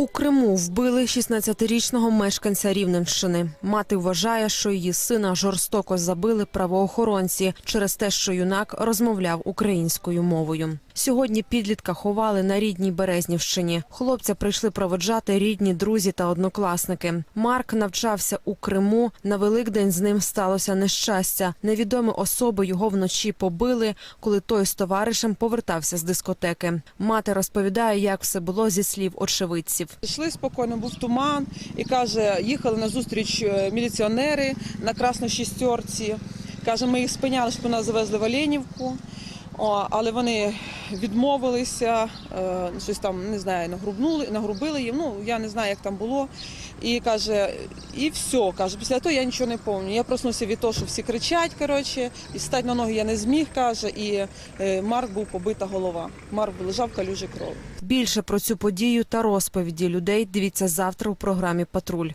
У Криму вбили 16-річного мешканця Рівненщини. Мати вважає, що її сина жорстоко забили правоохоронці через те, що юнак розмовляв українською мовою. Сьогодні підлітка ховали на рідній Березнівщині. Хлопця прийшли проводжати рідні, друзі та однокласники. Марк навчався у Криму. На Великдень з ним сталося нещастя. Невідомі особи його вночі побили, коли той з товаришем повертався з дискотеки. Мати розповідає, як все було зі слів очевидців. Йшли спокійно, був туман, і каже, їхали на зустріч е, міліціонери на красній шістерці. Каже, ми їх спиняли, щоб нас завезли в Оленівку. О, але вони відмовилися, е, щось там не знаю, нагрубнули, нагрубили їм. Ну я не знаю, як там було. І каже, і все. каже, після того я нічого не пам'ятаю. Я проснувся від того, що всі кричать. Коротше, і стати на ноги я не зміг. каже, і е, Марк був побита голова. Марк лежав калюжі крові. Більше про цю подію та розповіді людей дивіться завтра у програмі Патруль.